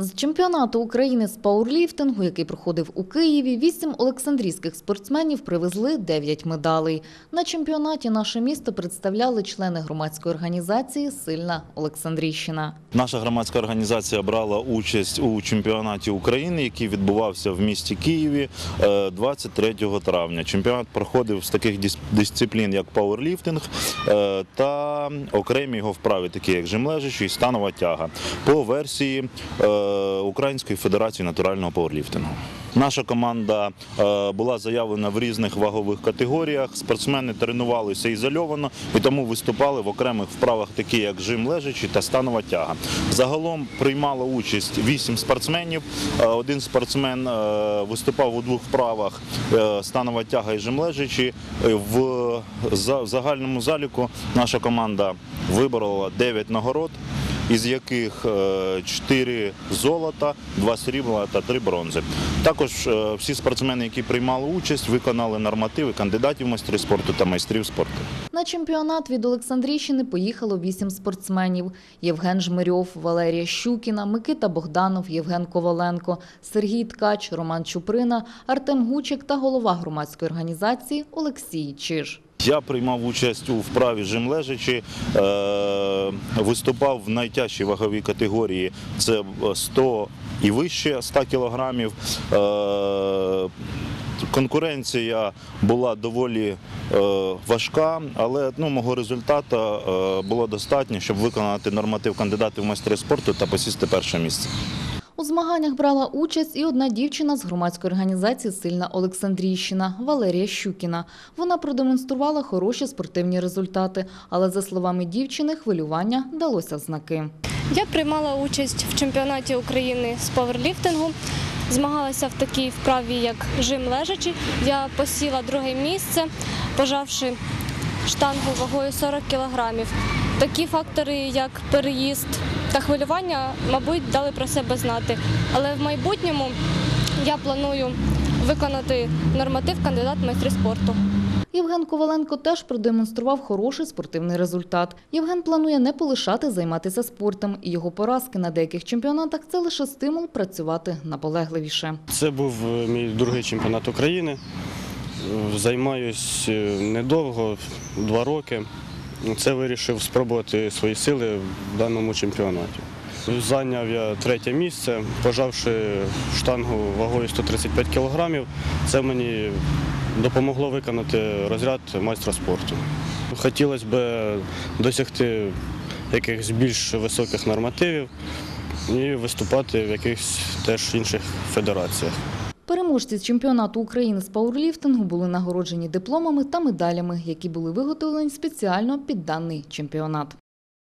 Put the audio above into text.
З чемпіонату України з пауерліфтингу, який проходив у Києві, вісім олександрійських спортсменів привезли 9 медалей. На чемпіонаті наше місто представляли члени громадської організації Сильна Олександрійщина. Наша громадська організація брала участь у чемпіонаті України, який відбувався в місті Києві е, 23 травня. Чемпіонат проходив з таких дис- дисциплін, як пауерліфтинг е, та окремі його вправи, такі як жимлежачі і станова тяга, по версії е, Української федерації натурального пауерліфтингу. Наша команда е, була заявлена в різних вагових категоріях. Спортсмени тренувалися ізольовано і тому виступали в окремих вправах, такі як жим лежачі та станова тяга. Загалом приймало участь вісім спортсменів. Е, Один спортсмен е, виступав у двох вправах е, станова тяга і жим лежачі. Е, В загальному заліку наша команда виборола 9 нагород із яких 4 золота, 2 срібла та 3 бронзи. Також е, всі спортсмени, які приймали участь, виконали нормативи кандидатів в майстри спорту та майстрів спорту. На чемпіонат від Олександрійщини поїхало вісім спортсменів: Євген Жмирьов, Валерія Щукіна, Микита Богданов, Євген Коваленко, Сергій Ткач, Роман Чуприна, Артем Гучик та голова громадської організації Олексій Чиж. Я приймав участь у вправі жим лежачі, е, виступав в найтяжчій ваговій категорії. Це 100 і вище 100 кілограмів. Е, Конкуренція була доволі е, важка, але ну, мого результату е, було достатньо, щоб виконати норматив кандидатів в майстри спорту та посісти перше місце. У змаганнях брала участь і одна дівчина з громадської організації Сильна Олександрійщина Валерія Щукіна. Вона продемонструвала хороші спортивні результати, але за словами дівчини, хвилювання далося знаки. Я приймала участь в чемпіонаті України з паверліфтингу. Змагалася в такій вправі, як жим лежачі. Я посіла друге місце, пожавши штангу вагою 40 кілограмів. Такі фактори, як переїзд та хвилювання, мабуть, дали про себе знати. Але в майбутньому я планую виконати норматив кандидат в майстри спорту. Євген Коваленко теж продемонстрував хороший спортивний результат. Євген планує не полишати займатися спортом, і його поразки на деяких чемпіонатах це лише стимул працювати наполегливіше. Це був е, мій другий чемпіонат України. Е, Займаюсь е, недовго, два роки. Це вирішив спробувати свої сили в даному чемпіонаті. Зайняв я третє місце, пожавши штангу вагою 135 кг. Це мені допомогло виконати розряд майстра спорту. Хотілося б досягти якихось більш високих нормативів і виступати в якихось теж інших федераціях. Переможці чемпіонату України з пауерліфтингу були нагороджені дипломами та медалями, які були виготовлені спеціально під даний чемпіонат.